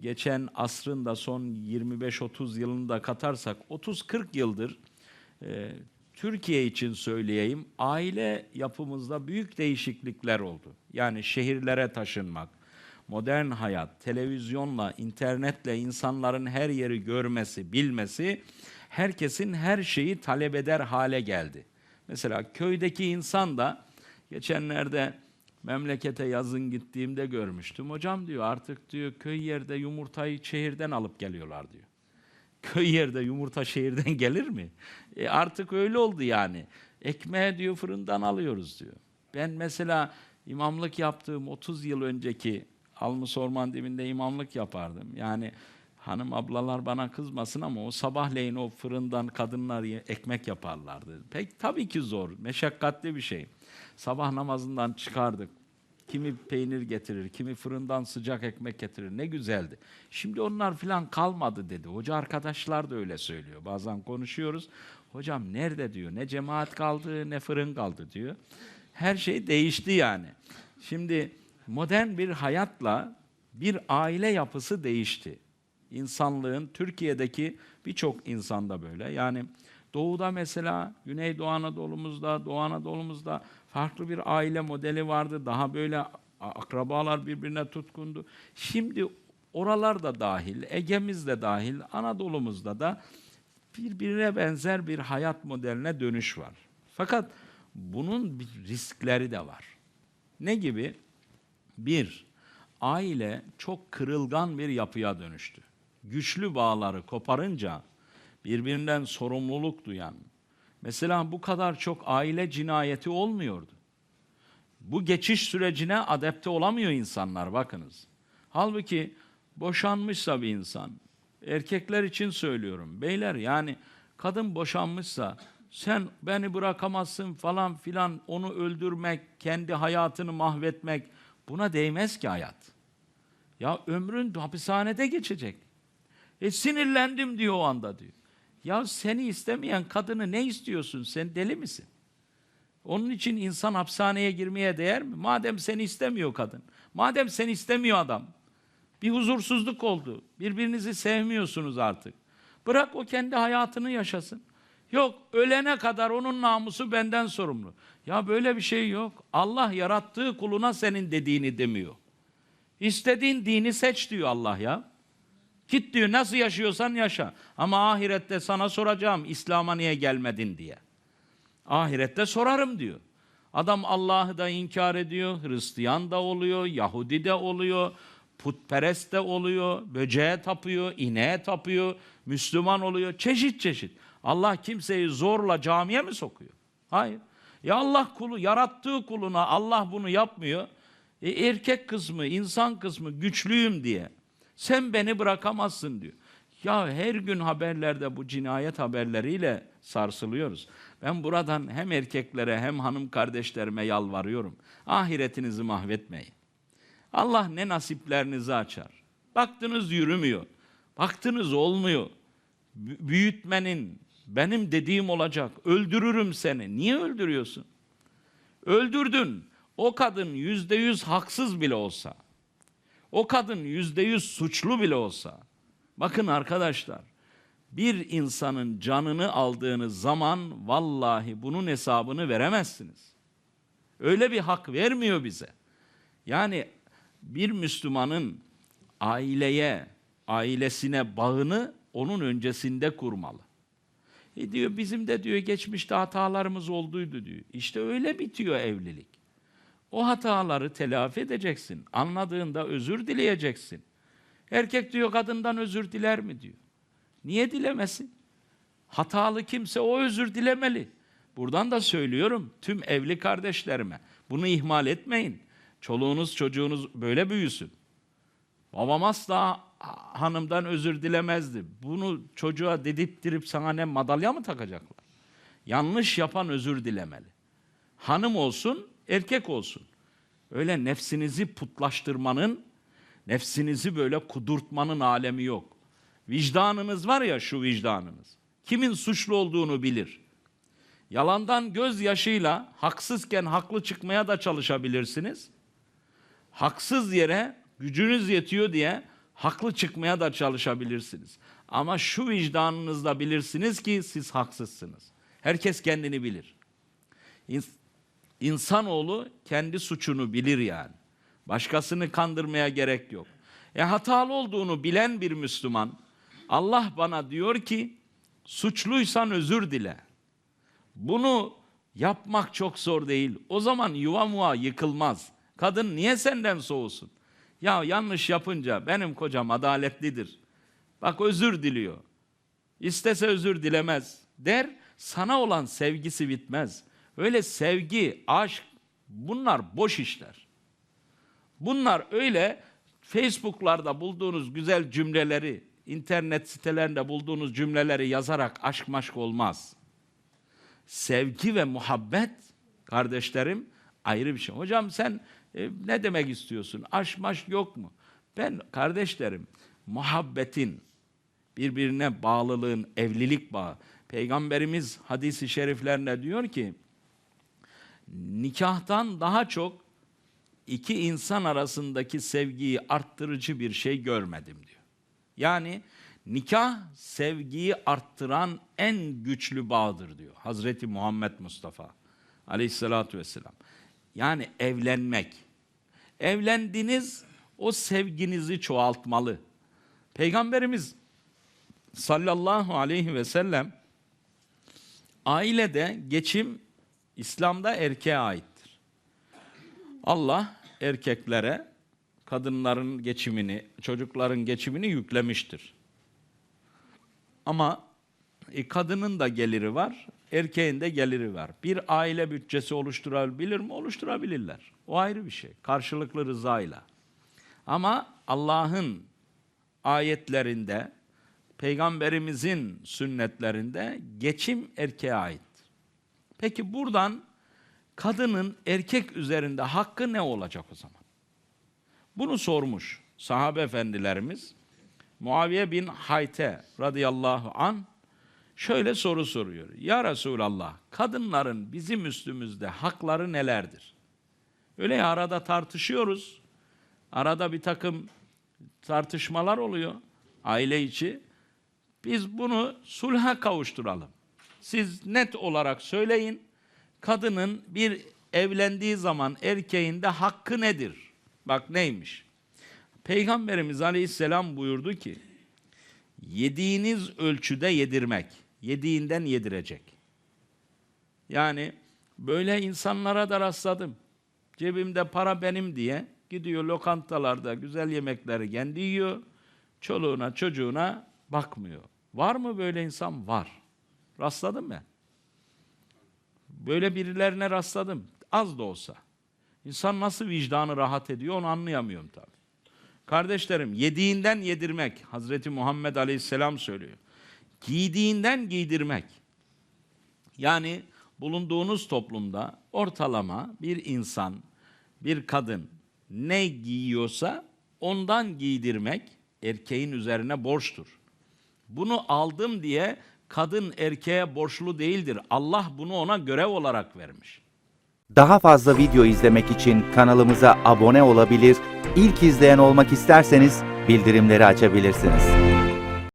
geçen asrın da son 25-30 yılını da katarsak 30-40 yıldır e, Türkiye için söyleyeyim aile yapımızda büyük değişiklikler oldu. Yani şehirlere taşınmak, modern hayat, televizyonla, internetle insanların her yeri görmesi, bilmesi herkesin her şeyi talep eder hale geldi. Mesela köydeki insan da geçenlerde memlekete yazın gittiğimde görmüştüm. Hocam diyor artık diyor köy yerde yumurtayı şehirden alıp geliyorlar diyor. Köy yerde yumurta şehirden gelir mi? E artık öyle oldu yani. Ekmeği diyor fırından alıyoruz diyor. Ben mesela imamlık yaptığım 30 yıl önceki Almus Orman dibinde imamlık yapardım. Yani hanım ablalar bana kızmasın ama o sabahleyin o fırından kadınlar ekmek yaparlardı. Pek tabii ki zor, meşakkatli bir şey. Sabah namazından çıkardık. Kimi peynir getirir, kimi fırından sıcak ekmek getirir. Ne güzeldi. Şimdi onlar filan kalmadı dedi. Hoca arkadaşlar da öyle söylüyor. Bazen konuşuyoruz. Hocam nerede diyor. Ne cemaat kaldı ne fırın kaldı diyor. Her şey değişti yani. Şimdi modern bir hayatla bir aile yapısı değişti. İnsanlığın Türkiye'deki birçok insanda böyle. Yani Doğu'da mesela Güneydoğu Anadolu'muzda, Doğu Anadolu'muzda farklı bir aile modeli vardı. Daha böyle akrabalar birbirine tutkundu. Şimdi oralar da dahil, Ege'miz de dahil, Anadolu'muzda da birbirine benzer bir hayat modeline dönüş var. Fakat bunun riskleri de var. Ne gibi? Bir, aile çok kırılgan bir yapıya dönüştü. Güçlü bağları koparınca birbirinden sorumluluk duyan, mesela bu kadar çok aile cinayeti olmuyordu. Bu geçiş sürecine adapte olamıyor insanlar bakınız. Halbuki boşanmışsa bir insan, erkekler için söylüyorum. Beyler yani kadın boşanmışsa sen beni bırakamazsın falan filan onu öldürmek, kendi hayatını mahvetmek buna değmez ki hayat. Ya ömrün hapishanede geçecek. E sinirlendim diyor o anda diyor. Ya seni istemeyen kadını ne istiyorsun? Sen deli misin? Onun için insan hapishaneye girmeye değer mi? Madem seni istemiyor kadın, madem seni istemiyor adam, bir huzursuzluk oldu. Birbirinizi sevmiyorsunuz artık. Bırak o kendi hayatını yaşasın. Yok ölene kadar onun namusu benden sorumlu. Ya böyle bir şey yok. Allah yarattığı kuluna senin dediğini demiyor. İstediğin dini seç diyor Allah ya. Git diyor nasıl yaşıyorsan yaşa. Ama ahirette sana soracağım İslam'a niye gelmedin diye. Ahirette sorarım diyor. Adam Allah'ı da inkar ediyor, Hristiyan da oluyor, Yahudi de oluyor, putperest de oluyor, böceğe tapıyor, ineğe tapıyor, Müslüman oluyor, çeşit çeşit. Allah kimseyi zorla camiye mi sokuyor? Hayır. Ya Allah kulu, yarattığı kuluna Allah bunu yapmıyor. E, erkek kısmı, insan kısmı güçlüyüm diye. Sen beni bırakamazsın diyor. Ya her gün haberlerde bu cinayet haberleriyle sarsılıyoruz. Ben buradan hem erkeklere hem hanım kardeşlerime yalvarıyorum. Ahiretinizi mahvetmeyin. Allah ne nasiplerinizi açar. Baktınız yürümüyor. Baktınız olmuyor. Bü- Büyütmenin benim dediğim olacak. Öldürürüm seni. Niye öldürüyorsun? Öldürdün. O kadın yüzde yüz haksız bile olsa. O kadın yüzde yüz suçlu bile olsa. Bakın arkadaşlar. Bir insanın canını aldığınız zaman vallahi bunun hesabını veremezsiniz. Öyle bir hak vermiyor bize. Yani bir Müslümanın aileye, ailesine bağını onun öncesinde kurmalı. E diyor bizim de diyor geçmişte hatalarımız olduydu diyor. İşte öyle bitiyor evlilik. O hataları telafi edeceksin. Anladığında özür dileyeceksin. Erkek diyor kadından özür diler mi diyor. Niye dilemesin? Hatalı kimse o özür dilemeli. Buradan da söylüyorum tüm evli kardeşlerime. Bunu ihmal etmeyin. Çoluğunuz çocuğunuz böyle büyüsün. Babam asla hanımdan özür dilemezdi. Bunu çocuğa dedirttirip sana ne madalya mı takacaklar? Yanlış yapan özür dilemeli. Hanım olsun, erkek olsun. Öyle nefsinizi putlaştırmanın, nefsinizi böyle kudurtmanın alemi yok. Vicdanınız var ya şu vicdanınız. Kimin suçlu olduğunu bilir. Yalandan gözyaşıyla haksızken haklı çıkmaya da çalışabilirsiniz. Haksız yere gücünüz yetiyor diye Haklı çıkmaya da çalışabilirsiniz. Ama şu vicdanınızda bilirsiniz ki siz haksızsınız. Herkes kendini bilir. İns- İnsanoğlu kendi suçunu bilir yani. Başkasını kandırmaya gerek yok. E hatalı olduğunu bilen bir Müslüman Allah bana diyor ki suçluysan özür dile. Bunu yapmak çok zor değil. O zaman yuva muva yıkılmaz. Kadın niye senden soğusun? Ya yanlış yapınca benim kocam adaletlidir. Bak özür diliyor. İstese özür dilemez der. Sana olan sevgisi bitmez. Öyle sevgi, aşk bunlar boş işler. Bunlar öyle Facebook'larda bulduğunuz güzel cümleleri, internet sitelerinde bulduğunuz cümleleri yazarak aşk maşk olmaz. Sevgi ve muhabbet kardeşlerim ayrı bir şey. Hocam sen e, ne demek istiyorsun? Aşk maşk yok mu? Ben kardeşlerim muhabbetin, birbirine bağlılığın, evlilik bağı. Peygamberimiz hadisi şeriflerinde diyor ki nikahtan daha çok iki insan arasındaki sevgiyi arttırıcı bir şey görmedim diyor. Yani nikah sevgiyi arttıran en güçlü bağdır diyor. Hazreti Muhammed Mustafa aleyhissalatü vesselam. Yani evlenmek. Evlendiniz o sevginizi çoğaltmalı. Peygamberimiz sallallahu aleyhi ve sellem ailede geçim İslam'da erkeğe aittir. Allah erkeklere kadınların geçimini, çocukların geçimini yüklemiştir. Ama e, kadının da geliri var, erkeğin de geliri var. Bir aile bütçesi oluşturabilir mi? Oluşturabilirler. O ayrı bir şey. Karşılıklı rızayla. Ama Allah'ın ayetlerinde, peygamberimizin sünnetlerinde geçim erkeğe ait. Peki buradan kadının erkek üzerinde hakkı ne olacak o zaman? Bunu sormuş sahabe efendilerimiz. Muaviye bin Hayte radıyallahu an şöyle soru soruyor. Ya Resulallah kadınların bizim üstümüzde hakları nelerdir? Öyle ya arada tartışıyoruz. Arada bir takım tartışmalar oluyor aile içi. Biz bunu sulha kavuşturalım. Siz net olarak söyleyin. Kadının bir evlendiği zaman erkeğin de hakkı nedir? Bak neymiş? Peygamberimiz Aleyhisselam buyurdu ki yediğiniz ölçüde yedirmek. Yediğinden yedirecek. Yani böyle insanlara da rastladım. Cebimde para benim diye gidiyor lokantalarda güzel yemekleri kendi yiyor. Çoluğuna çocuğuna bakmıyor. Var mı böyle insan? Var. Rastladım ben. Böyle birilerine rastladım. Az da olsa. İnsan nasıl vicdanı rahat ediyor onu anlayamıyorum tabii. Kardeşlerim yediğinden yedirmek Hazreti Muhammed Aleyhisselam söylüyor. Giydiğinden giydirmek. Yani bulunduğunuz toplumda ortalama bir insan, bir kadın ne giyiyorsa ondan giydirmek erkeğin üzerine borçtur. Bunu aldım diye kadın erkeğe borçlu değildir. Allah bunu ona görev olarak vermiş. Daha fazla video izlemek için kanalımıza abone olabilir, ilk izleyen olmak isterseniz bildirimleri açabilirsiniz.